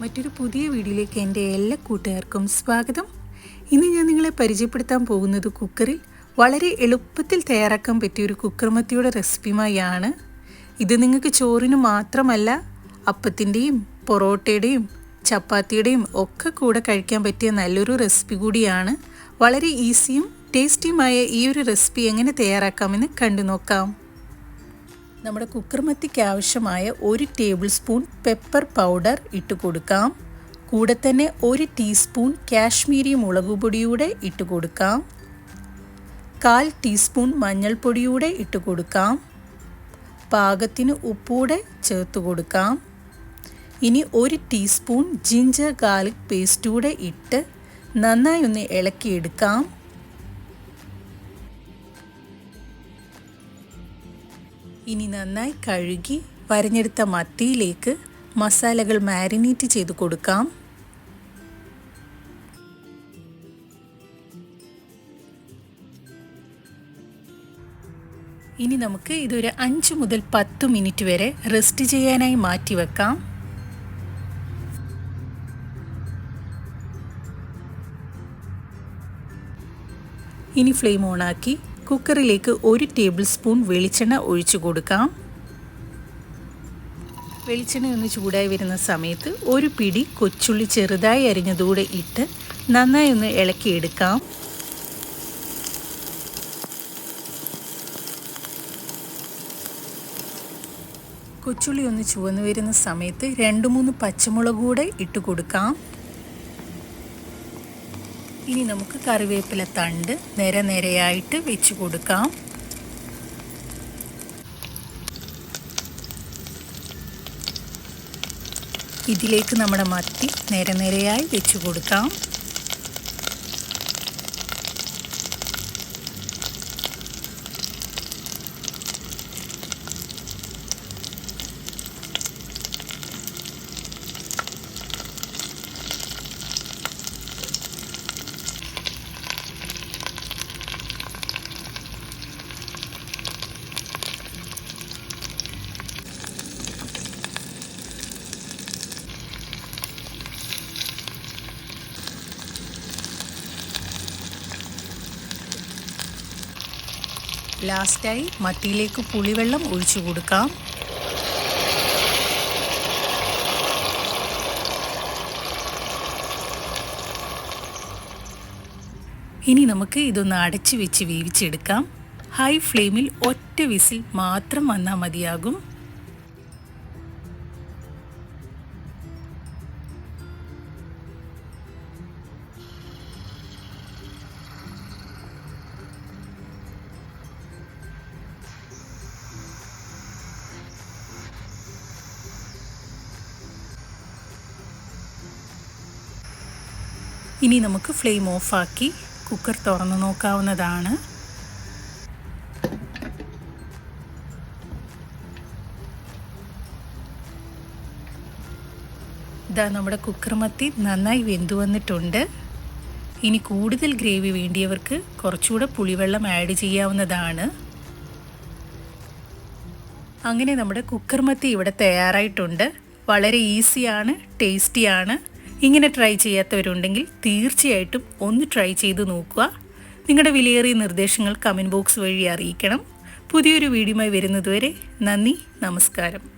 മറ്റൊരു പുതിയ വീഡിയോയിലേക്ക് എന്റെ എല്ലാ കൂട്ടുകാർക്കും സ്വാഗതം. ഇന്ന് ഞാൻ നിങ്ങളെ പരിചയപ്പെടുത്താൻ പോകുന്നത് കുക്കറിൽ വളരെ എളുപ്പത്തിൽ തയ്യാറാക്കാൻ പറ്റിയ ഒരു കുക്കർമത്തിയുടെ റെസിപ്പിയുമായാണ്. ഇത് നിങ്ങൾക്ക് ചോറിന് മാത്രമല്ല അപ്പത്തിന്റെയും പൊറോട്ടയുടെയും ചപ്പാത്തിയുടെയും ഒക്കെ കൂടെ കഴിക്കാൻ പറ്റിയ നല്ലൊരു റെസിപ്പി കൂടിയാണ്. വളരെ ഈസിയും ടേസ്റ്റിയുമായ ഈ ഒരു റെസിപ്പി എങ്ങനെ തയ്യാറാക്കാമെന്ന് കണ്ടു നോക്കാം. നമ്മുടെ കുക്കർമത്തിക്ക് ആവശ്യമായ ഒരു ടേബിൾ സ്പൂൺ പെപ്പർ പൗഡർ ഇട്ട് കൊടുക്കാം. കൂടെ തന്നെ ഒരു ടീസ്പൂൺ കാശ്മീരി മുളക് പൊടിയൂടെ ഇട്ട് കൊടുക്കാം. കാൽ ടീസ്പൂൺ മഞ്ഞൾപ്പൊടിയൂടെ ഇട്ട് കൊടുക്കാം. പാകത്തിന് ഉപ്പൂടെ ചേർത്ത് കൊടുക്കാം. ഇനി ഒരു ടീസ്പൂൺ ജിഞ്ചർ ഗാർലിക് പേസ്റ്റൂടെ ഇട്ട് നന്നായി ഒന്ന് ഇളക്കിയെടുക്കാം. ഇനി നന്നായി കഴുകി വരഞ്ഞെടുത്ത മത്തിയിലേക്ക് മസാലകൾ മാരിനേറ്റ് ചെയ്ത് കൊടുക്കാം. ഇനി നമുക്ക് ഇതൊരു അഞ്ച് മുതൽ പത്ത് മിനിറ്റ് വരെ റെസ്റ്റ് ചെയ്യാനായി മാറ്റി വെക്കാം. ഇനി ഫ്ലെയിം ഓണാക്കി കുക്കറിലേക്ക് ഒരു ടേബിൾ സ്പൂൺ വെളിച്ചെണ്ണ ഒഴിച്ചു കൊടുക്കാം. വെളിച്ചെണ്ണ ഒന്ന് ചൂടായി വരുന്ന സമയത്ത് ഒരു പിടി കൊച്ചുള്ളി ചെറുതായി അരിഞ്ഞതൂടെ ഇട്ട് നന്നായി ഒന്ന് ഇളക്കിയെടുക്കാം കൊച്ചുള്ളി ഒന്ന് ചുവന്നു വരുന്ന സമയത്ത് രണ്ട് മൂന്ന് പച്ചമുളക് കൂടെ ഇട്ട് കൊടുക്കാം. ഇനി നമുക്ക് കറിവേപ്പില തണ്ട് നിര നിരയായിട്ട് വെച്ച് കൊടുക്കാം. ഇതിലേക്ക് നമ്മുടെ മത്തി നിര നിരയായി വെച്ച് കൊടുക്കാം. ലാസ്റ്റായി മട്ടിയിലേക്ക് പുളിവെള്ളം ഒഴിച്ചു കൊടുക്കാം. ഇനി നമുക്ക് ഇതൊന്ന് അടച്ചു വെച്ച് വേവിച്ചെടുക്കാം. ഹൈ ഫ്ലെയിമിൽ ഒറ്റ വിസിൽ മാത്രം വന്നാൽ മതിയാകും. ഇനി നമുക്ക് ഫ്ലെയിം ഓഫാക്കി കുക്കർ തുറന്നു നോക്കാവുന്നതാണ്. ഇതാ നമ്മുടെ കുക്കർ മത്തി നന്നായി വെന്തു വന്നിട്ടുണ്ട്. ഇനി കൂടുതൽ ഗ്രേവി വേണ്ടിയവർക്ക് കുറച്ചുകൂടെ പുളിവെള്ളം ആഡ് ചെയ്യാവുന്നതാണ്. അങ്ങനെ നമ്മുടെ കുക്കർ മത്തി ഇവിടെ തയ്യാറായിട്ടുണ്ട്. വളരെ ഈസിയാണ് ടേസ്റ്റിയാണ്. ഇങ്ങനെ ട്രൈ ചെയ്യാത്തവരുണ്ടെങ്കിൽ തീർച്ചയായിട്ടും ഒന്ന് ട്രൈ ചെയ്ത് നോക്കുക. നിങ്ങളുടെ വിലയേറിയ നിർദ്ദേശങ്ങൾ കമന്റ് ബോക്സ് വഴി അറിയിക്കണം. പുതിയൊരു വീഡിയോയുമായി വരുന്നതുവരെ നന്ദി നമസ്കാരം.